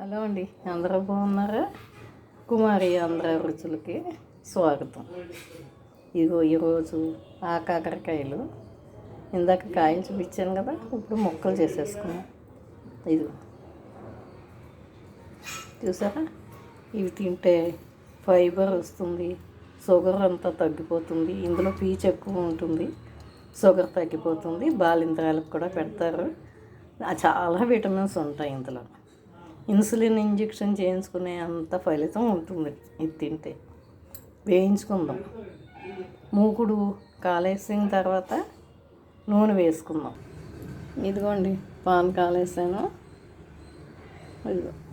Hello అండి. అందరూ బాగున్నారా? కుమారి ఆంధ్ర రుచులకి స్వాగతం. ఇదిగో ఈరోజు ఆ కాకరకాయలు. ఇందాక కాయలు చూపించాను కదా ఇప్పుడు ముక్కలు చేసేసుకున్నాం. ఇది చూసారా? ఇవి తింటే ఫైబర్ వస్తుంది షుగర్ అంతా తగ్గిపోతుంది ఇందులో పీచు ఎక్కువ ఉంటుంది షుగర్ తగ్గిపోతుంది బాలింద్రాలకు కూడా పెడతారు. చాలా విటమిన్స్ ఉంటాయి ఇందులో. ఇన్సులిన్ ఇంజెక్షన్ చేయించుకునే అంత ఫలితం ఉంటుంది. ఇది తింటే. వేయించుకుందాం. మూకుడు కాలేసిన తర్వాత నూనె వేసుకుందాం. ఇదిగోండి పాన్ కాలేసాను.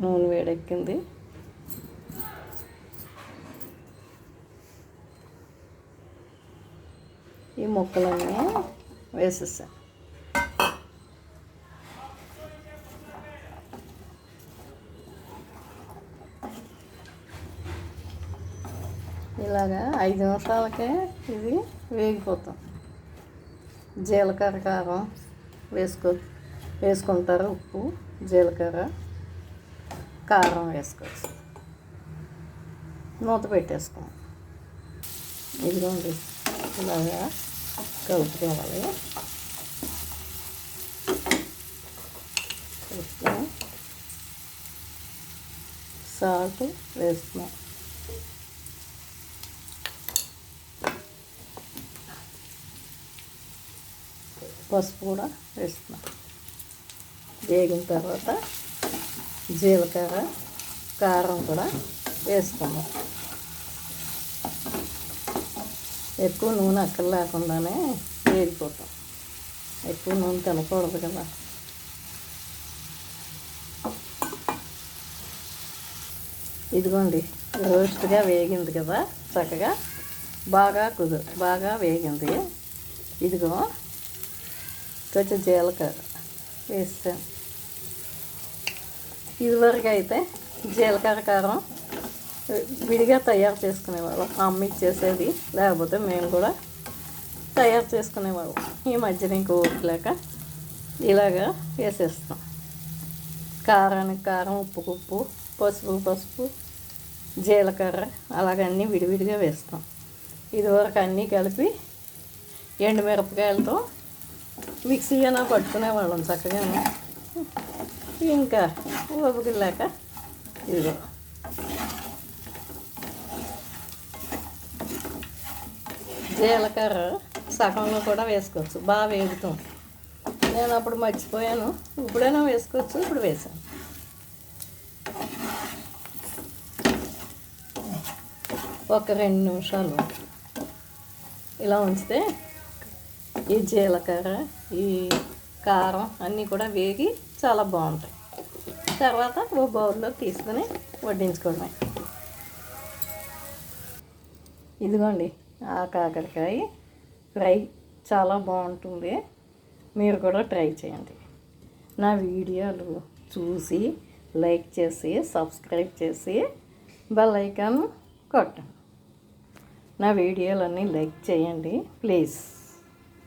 నూనె వేడెక్కింది. ఈ ముక్కలన్నీ వేసేసాను ఇలాగా ఐదు నిమిషాలకే ఇది వేగిపోతాం. జీలకర్ర కారం వేసుకో వేసుకుంటారు ఉప్పు జీలకర్ర కారం వేసుకోవచ్చు. మూత పెట్టేసుకోం. ఇదిగోండి ఇలాగా కలుపుకోవాలి. వేసుకొని సాల్ట్ వేస్తున్నాం పసుపు కూడా వేస్తున్నాం. వేగిన తర్వాత జీలకర్ర కారం కూడా వేస్తాము ఎక్కువ నూనె అక్కడ లేకుండానే వేగిపోతాం. ఎక్కువ నూనె తినకూడదు కదా. ఇదిగోండి రోస్ట్గా వేగింది కదా చక్కగా బాగా కుదు బాగా వేగింది. ఇదిగో కొంచెం జీలకర్ర వేస్తాం ఇదివరకు అయితే జీలకర్ర కారం విడిగా తయారు చేసుకునేవాళ్ళం. అమ్మ ఇచ్చేసేది లేకపోతే మేము కూడా తయారు చేసుకునేవాళ్ళం. ఈ మధ్యన ఇంకో ఓపిక ఇలాగా వేసేస్తాం. కారానికి కారం ఉప్పు ఉప్పు పసుపు పసుపు జీలకర్ర అలాగన్నీ విడివిడిగా వేస్తాం. ఇదివరకు అన్నీ కలిపి ఎండుమిరపకాయలతో మిక్సీ అయినా పట్టుకునేవాళ్ళం చక్కగా ఇంకా ఓపికలేక ఇదిగో. జీలకర్ర సగంలో కూడా వేసుకోవచ్చు. బాగా వేగుతాం నేను అప్పుడు మర్చిపోయాను. ఇప్పుడైనా వేసుకోవచ్చు ఇప్పుడు వేసాను. ఒక రెండు నిమిషాలు. ఇలా ఉంచితే ఈ జీలకర్ర ఈ కారం అన్నీ కూడా వేగి చాలా బాగుంటాయి. తర్వాత ఓ బౌల్లో తీసుకుని వడ్డించుకోవడమే ఇదిగోండి ఆ కాకరకాయ ఫ్రై చాలా బాగుంటుంది. మీరు కూడా ట్రై చేయండి. నా వీడియోలు చూసి లైక్ చేసి సబ్స్క్రైబ్ చేసి బెల్ ఐకాన్ కొట్టండి. నా వీడియోలన్నీ లైక్ చేయండి ప్లీజ్.